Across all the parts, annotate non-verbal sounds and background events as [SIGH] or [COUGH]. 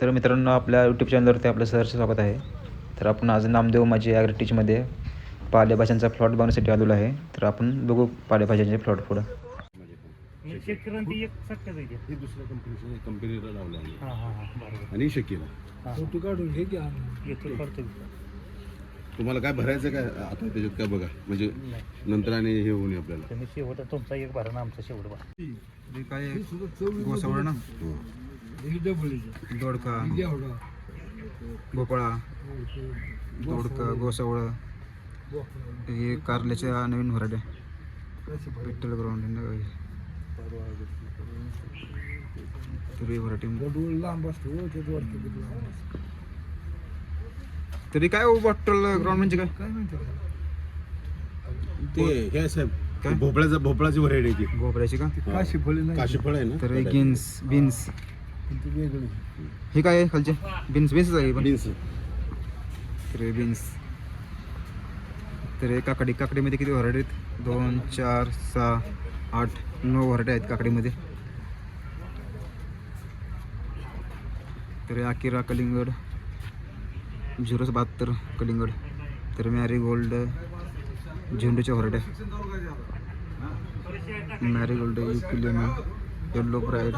तर मित्रांनो आपल्या यूट्यूब चॅनलवरती आपलं सहर्ष स्वागत आहे. तर आपण आज नामदेव माझी ॲग्रिटीजमध्ये पालेभाज्यांचा प्लॉट बघण्यासाठी आलेलो आहे. तर आपण बघू पालेभाज्यांचे प्लॉट पुढं. शेतकऱ्यांची एक हे दुसऱ्या कंपनीच्या कंपनीला लावलं आम्ही हां हां हां बरोबर. आणि शकीला फोटो काढून घे की आणून. येतो करतो तुम्हाला काय भरायचं काय? आता त्याच्यात काय बघा. म्हणजे नंतर आणि हे होऊन आपल्याला. तुम्ही शेवट तुमचा एक भरा ना आमचा शेवट भरा काय हे गोसावळ ना? ही. दोडका. ही. भोपळा दोडका गोसावळ. हे कारल्याच्या नवीन व्हरायटी. कशी? विठ्ठल ग्राउंड तरी व्हरायटी गडूळ लांब असतो हो. तरी काय बॉटल ग्राउंड म्हणजे काय? काय म्हणते ते हे साहेब काय? भोपळ्याचा भोपळाची व्हरायटी आहे ती. भोपळ्याची का? काशी फळे नाही काशीफळ आहे ना? तर गिन्स बीन्स. पण ते वेगळी? हे काय आहे खालचे? बीन्स. बीन्स आहे पण. बीन्स. तर बीन्स. तर हे काकडी. काकडीमध्ये किती व्हरायटी आहेत? दोन चार सहा आठ नऊ व्हरायटी आहेत काकडीमध्ये. तर अकिरा कलिंगड झिरोस बहात्तर कलिंगड. तर मॅरी गोल्ड झेंडूच्या व्हरायट्या marigold युकिलेमन yellow bride.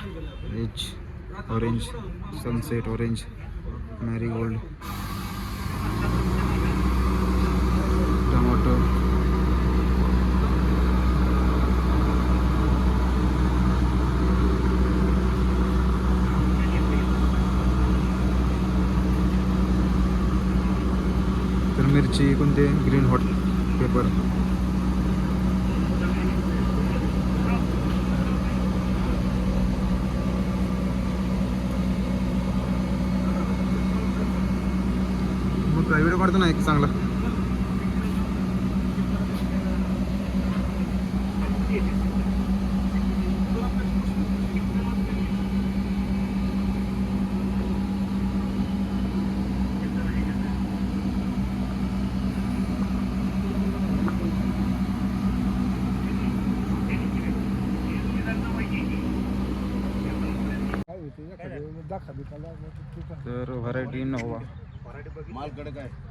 H orange sunset orange marigold tomato तर मिरची कोणते? ग्रीन हॉट पेपर काय काढतो ना एक चांगला काय तर काय. Variety nova. माल कडक आहे.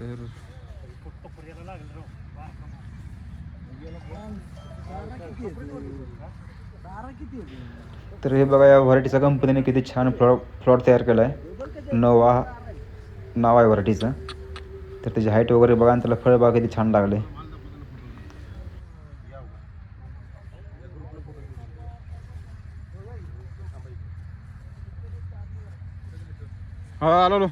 तर तर हे बघा या व्हरायटीचा कंपनीने किती छान फ्लॉ फ्लॉट तयार केला आहे नवा नाव आहे व्हरायटीचं. तर त्याची हाईट वगैरे बघा आणि त्याला फळबाग किती छान लागले. हा आलो आलो.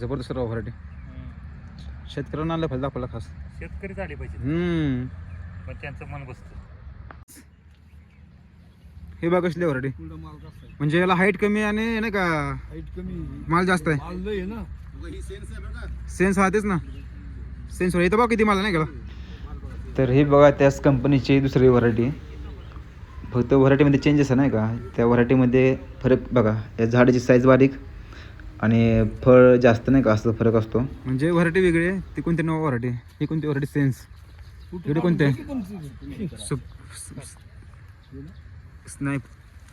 जबरदस्त राव व्हरायटी. शेतकऱ्यांना आणलं पाहिजे दाखवला खास. शेतकरी झाले पाहिजे हम्म. पण त्यांचं मन बसतं. हे बघा कसली व्हरायटी. पुढं माल कसा आहे? म्हणजे याला हाईट कमी आणि नाही का हाईट कमी. आहे. माल जास्त आहे. माल लय आहे ना. सेन्स हा तेच ना सेन्स इथं बघा किती माल नाही गेला तर हे बघा त्याच कंपनीची दुसरी व्हरायटी फक्त व्हरायटीमध्ये चेंजेस आहे नाही का? त्या व्हरायटीमध्ये फरक बघा या झाडाची साईज बारीक आणि फळ जास्त नाही का असं फरक असतो. म्हणजे व्हरायटी वेगळी आहे ती कोणती नवा व्हरायटी ही कोणती व्हरायटी सेन्स कुठं कोणते?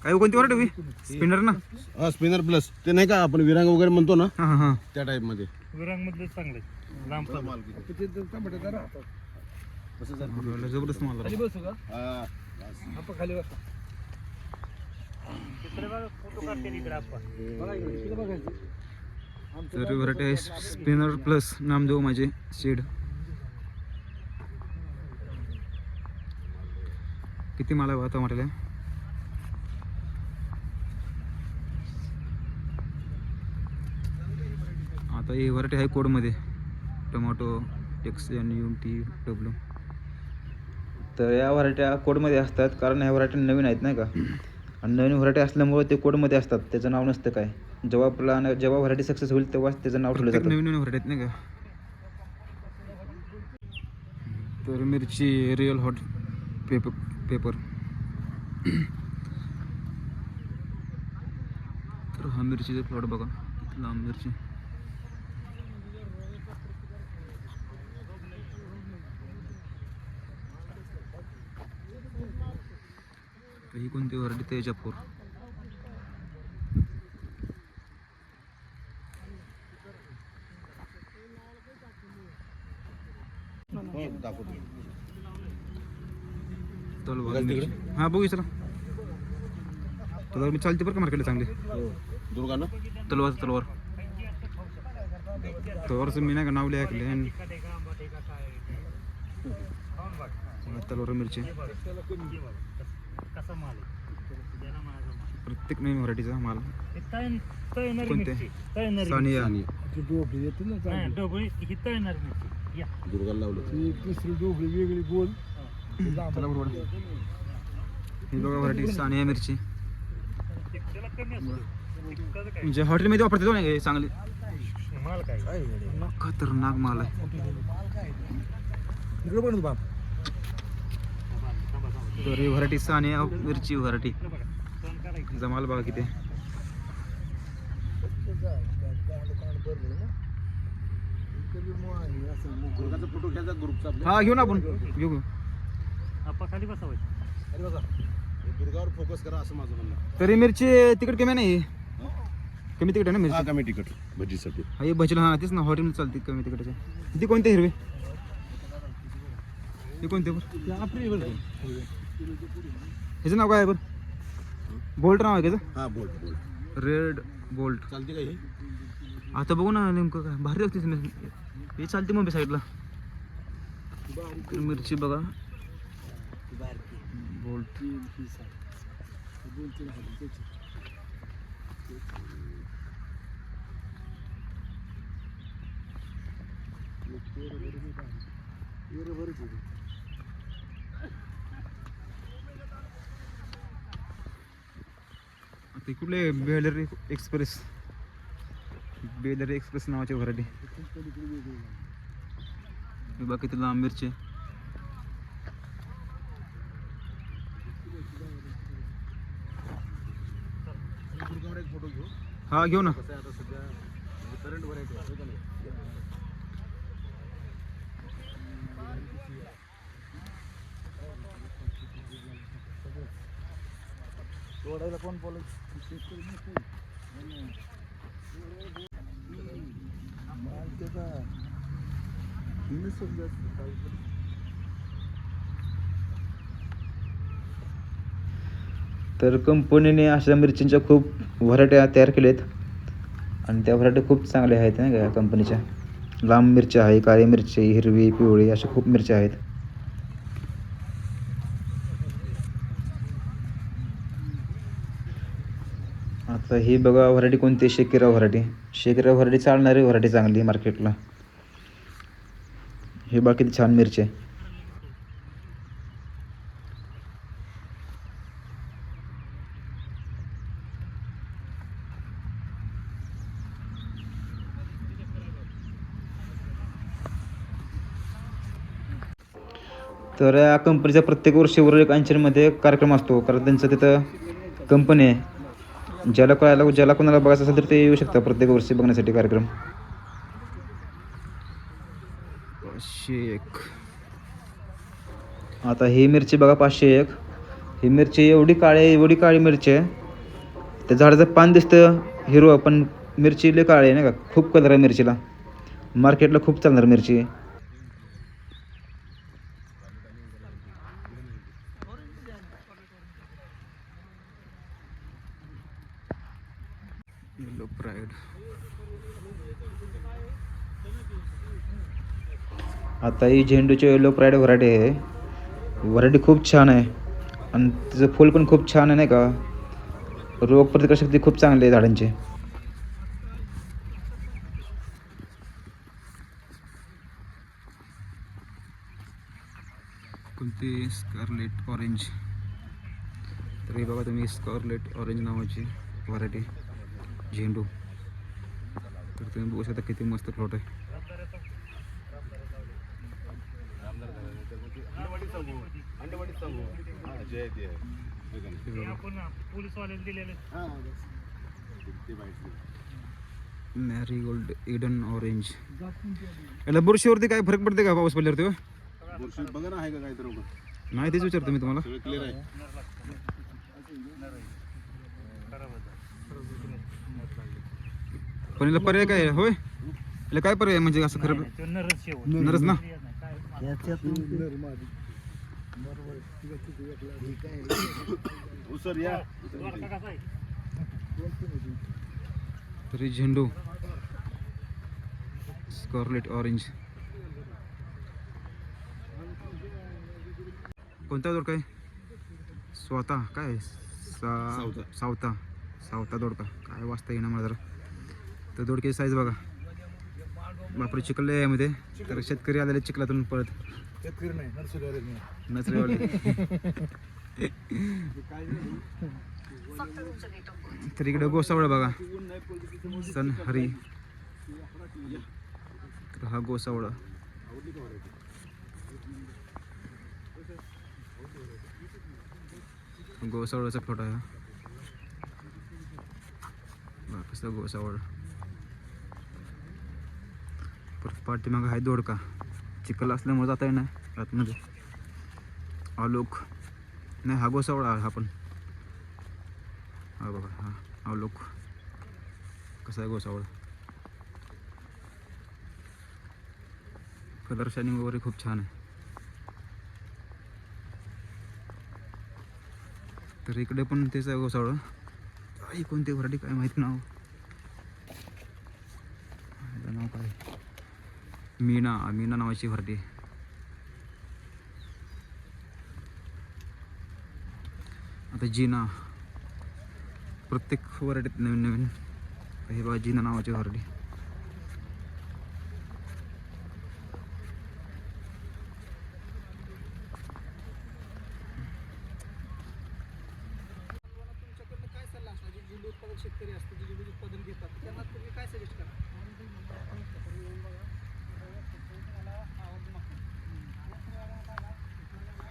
काय कोणती व्हरायटी स्पिनर ना? हा स्पिनर प्लस ते नाही का आपण विरांग वगैरे म्हणतो ना हां हां हां. त्या टाईपमध्ये. विरांगमधलं चांगलं. लांब जबरदस्त माल खाली बसू का? हा. आपण खाली तर व्हरायटी आहे स्पिनर प्लस नामदेव माझे शेड. किती माल आहे आता म्हटलं आता ही व्हरायटी आहे कोडमध्ये tomato X N U T W. तर या व्हरायट्या कोडमध्ये असतात कारण ह्या व्हरायटी नवीन आहेत नाही का? आणि नवीन व्हरायटी असल्यामुळे ते कोडमध्ये असतात त्याचं नाव नसतं काय. जेव्हा आपला जेव्हा व्हरायटी सक्सेस होईल तेव्हाच त्याचं नाव ठेवलं जातं. नवीन नवीन व्हरायटी नाही का? तर मिरची रिअल हॉट पेपर पेपर तर हा मिरचीचा प्लॉट बघा लांब मिरची. ही कोणती व्हरायटी तेजापूर. हो, बघायचं मिरची हा बघू चला तलवार मी चालते बरं का मार्केटला चांगली? दुर्गा ना तलवार तलवार. तलवारचं मी नाही का नाव लिहा ऐकले आणि बघा, तलवार मिरची. कसा माल आहे. ज्याला म्हणायचा माल. प्रत्येक नवीन व्हरायटीचा माल. हे तळणारी कोणते? मिरची. तळणारी सानिया. आणि ती डोबळी येते ना हा, चांगली. ढोबळी ही तळणारी मिरची. या. दुर्गाला लावलं. ती डोबळी वेगळी गोल. ती लांब. चला बरोबर ही बघा व्हरायटी सानिया मिरची. ते- त्याला कमी असतो. कसं काय? म्हणजे हॉटेलमध्ये वापरते तो नाही चांगली? माल काय? खतरनाक माल आहे. इकडे पण बाप. दोरी व्हरायटी साने मिरची व्हरायटी जमाल बघा किती? दुर्गाचा फोटो ग्रुपचा हा घेऊ ना आपण. घेऊ घेऊ. खाली दुर्गावर फोकस करा असं माझं म्हणणं तरी मिरची तिकट कमी नाही. कमी तिकट आहे ना मिरची? कमी तिकट भजीसाठी हा हे भजीला हा तेच ना हॉटेल चालते कमी तिकटाचे. ती कोणते हिरवे? हे कोणते? आपली ह्याचं नाव काय आहे बरं बोल्ट नाव आहे हा बोल बोल रेड बोल्ट. चालते का ही? आता बघू ना नेमकं काय. भारी लागते मिरची हे चालते मुंबई साईडला मिरची बघा. बोल्ट. ते कुठले? Baylor express. बेलर एक्सप्रेस नावाची व्हरायटी बाकी तुला किती लांब फोटो घेऊ हा घेऊ ना सध्या? करंट व्हरायटी तोडायला कोण बोलायचं? तर कंपनीने अशा मिरचींच्या खूप व्हरायट्या तयार केल्यात. आणि त्या व्हरायट्या खूप चांगल्या आहेत नाही का या कंपनीच्या. लांब मिरच्या आहे काळी मिरची हिरवी पिवळी अशा खूप मिरच्या आहेत. तर ही बघा व्हरायटी कोणती शेकिरा व्हरायटी. शेकिरा व्हरायटी चालणारी व्हरायटी चांगली मार्केटला. हे बाकी छान मिरची. आहे तर या कंपनीचा प्रत्येक वर्षी एक ऐंशीमध्ये कार्यक्रम असतो. कारण त्यांचं तिथं कंपनी आहे. ज्याला कळायला ज्याला कोणाला बघायचं असेल तर ते येऊ शकतं प्रत्येक वर्षी बघण्यासाठी कार्यक्रम. पाचशे एक. आता ही मिरची बघा पाचशे एक. ही मिरची एवढी काळी एवढी काळी मिरची आहे. त्या झाडाचं पान दिसतं हिरवं पण मिरची लई काळी आहे नाही का? खूप कलर आहे मिरचीला. मार्केटला खूप चालणार मिरची. आहे येलो प्राईड आता ही झेंडूची येलो प्राईड व्हरायटी आहे. व्हरायटी खूप छान आहे. आणि तिचं फूल पण खूप छान आहे नाही का? रोग प्रतिकारशक्ती खूप चांगली आहे झाडांची. कोणती स्कारलेट ऑरेंज तर हे बघा तुम्ही स्कारलेट ऑरेंज नावाची व्हरायटी झेंडू. तर तुम्ही बघू शकता किती मस्त प्लॉट आहे. अंडवाडीत सांगू हा आहे. आपण पोलीसवाल्याला दिलेले मॅरीगोल्ड इडन ऑरेंज याला बुरशीवरती काय फरक पडते का पाऊस पडल्यावरती? बुरशी बघा ना आहे का काहीतरी. नाही तेच विचारतो मी तुम्हाला सगळं क्लिअर आहे पण याला पर्याय काय होय याला काय पर्याय म्हणजे असं खरं नरच ना तरी झेंडू. Scarlet orange. कोणता दोडका आहे? स्वतः काय? सावता. सावता. सावता दोडका. काय वाचता येईना मला जरा. तर दोडक्याची साईज बघा. बापरे चिखल आहे यामध्ये तर शेतकरी आलेले चिखलातून पळत. शेतकरी नाही नर्सरीवाले नाही. तर इकडे गोसावळ बघा. सन हरी. तर हा गोसावळ. गोसावळाचा फोटो आहे हा. कसं गोसावळ. परत पाठीमागं आहे दोडका. चिखल असल्यामुळे जाता येणार आतमध्ये. आलोक नाही हा गोसावळा हा पण. हा बघा हा आलोक कसा आहे गोसावळा? कलर शायनिंग वगैरे खूप छान आहे. तर इकडे पण तेच आहे गोसावळं. आई कोणती व्हरायटी काय माहिती नाव? नाव काय? मीना मीना नावाची व्हरायटी आता जीना. प्रत्येक व्हरायटीत नवीन नवीन. हे बघा जिना नावाची व्हरायटी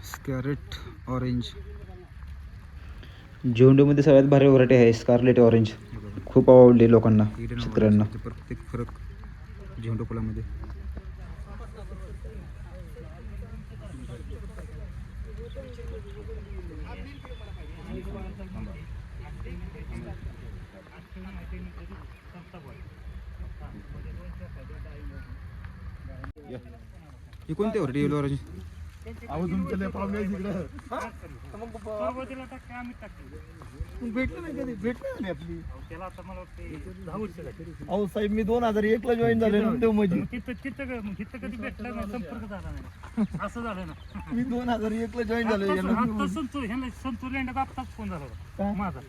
स्कॅरेट ऑरेंज. झेंडूमध्ये सगळ्यात भारी व्हरायटी आहे स्कारलेट ऑरेंज. खूप आवडली लोकांना शेतकऱ्यांना. प्रत्येक फरक झेंडू फुलामध्ये. ही कोणती व्हरायटी येलो ऑरेंज अहो तुमच्या लय पाहुणे इकडं. सुरुवातीला टाकते आम्ही टाकते भेटलं नाही कधी? भेटलं नाही आपली? त्याला आता मला वाटते दहा वर्ष झाली. अहो साहेब मी दोन हजार एक ला जॉईन झाले ना देव मग तिथं तिथं तिथं कधी भेटलं नाही संपर्क झाला नाही. असं झालं ना. मी दोन हजार एक ला जॉईन झाले आत्ताच संतूर ह्याला संतूर लेंड्यात आत्ताच फोन झाला होता. काय? माझा.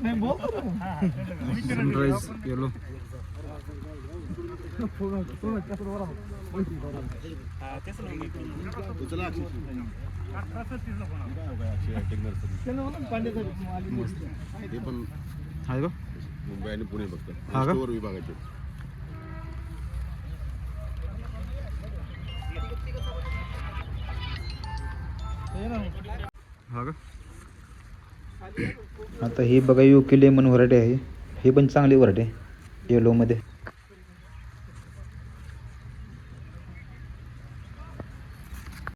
नाही बोल. हा, हा, सनराईज येलो. फोन- हे पण आहे का मुंबई आणि पुणे फक्त हा का? स्टोअर विभागाचे हा का आता हे बघा यू के लेमन व्हरायटी आहे ही पण चांगली व्हरायटी आहे येलोमध्ये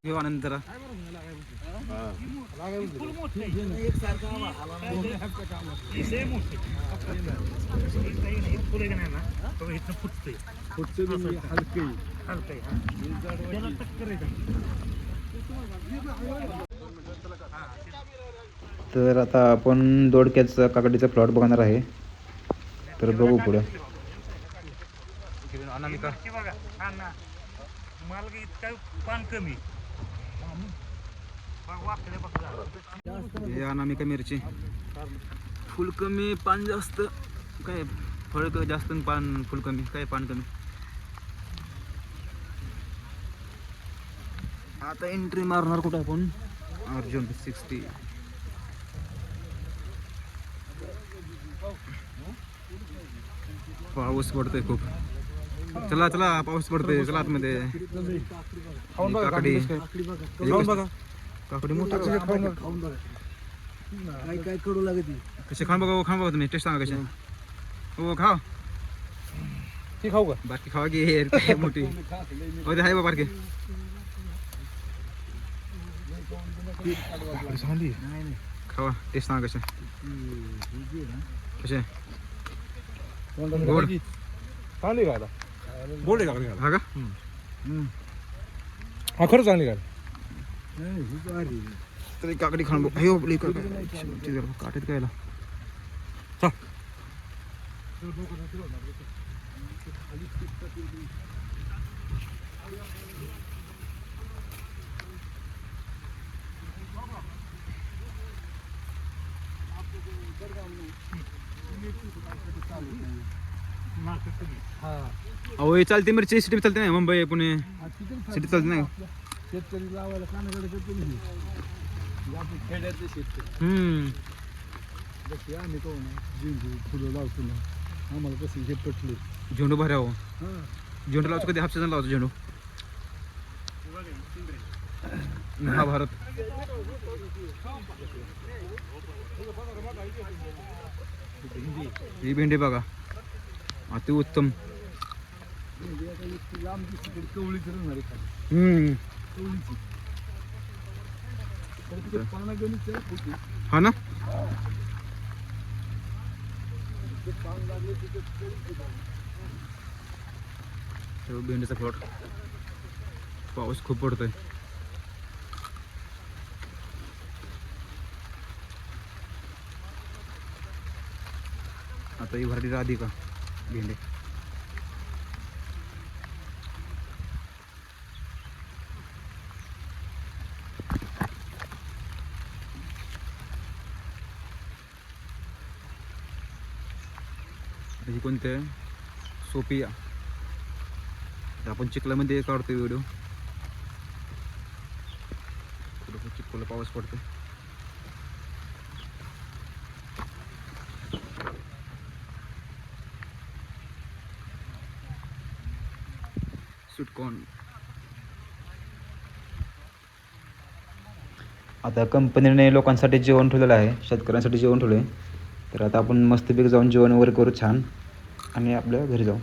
घेऊ आनंद जरा फुल मोठं आहे. हे लय मोठं आहे. हे काही नाही, हे फुलं का नाही ना, तो इथनं फुटतंय. पुढचे बी हलके हलकं आहे, हा. टक्कर आहे तर आता आपण दोडक्याचा काकडीचा प्लॉट बघणार आहे. तर बघू पुढं. अनामिका. हे बघा हा ना. माल इतका पान कमी. हे अनामिका मिरची? फुल कमी पान जास्त. काय फळ क- जास्त पान फुल कमी. काय पान कमी? आता एंट्री मारणार कुठं आपण? अर्जुन सिक्स्टी पाऊस पडतोय खूप. चला चला पाऊस पडतोय. चला आतमध्ये. काकडी. काकडी मोठी खाऊन बघा. काय काय कडू लागते कसे खाऊन बघा हो, खाऊन बघा तुम्ही. टेस्ट सांगा कसे. हो खाव ती खाऊ का? बाकी खावा की हे काय [LAUGHS] मोठी. हो ते आहे बा बारके. झाली खावा. टेस्ट सांगा कसे. कसे? गोड. चांगली का आता? गोड आहे का? हा का? हा खरं चांगली का तरी काकडी खाण बघ. अयो आपली काटेत कायला अहो हे चालते मिरची. सिटी चालते नाही मुंबई पुणे. सिटी चालते नाही शेतकरी लावायला कानाकडे करतो नाही. आपण खेड्यातले शेतकरी. हम्म. जसे आम्ही तो ना झेंडू फुलं लावतो ना आम्हाला कसे हे पटले. झेंडू भऱ्या हो. झेंडू लावतो कधी? हापशाचा लावतो झेंडू. महाभारत ही भेंडी बघा. अति उत्तम. म्हणजे आता लांब दिसते कवळीच राहणार आहे खाली हम्म. कवळीची तर तिथे पाना आहे हा ना? ते पान लागले तिथे तो भेंडीचा प्लॉट पाऊस खूप पडतोय. आता ही भरडी राधी का भेंडे? कोणते? सोपिया आपण चिखलामध्ये काढतोय व्हिडिओ चिखला पाऊस पडतो सुटकॉन. आता कंपनीने लोकांसाठी जेवण ठेवलेलं आहे शेतकऱ्यांसाठी जेवण ठेवलं आहे तर आता आपण मस्तपैकी जाऊन जेवण वगैरे करू छान. आणि आपल्या घरी जाऊ.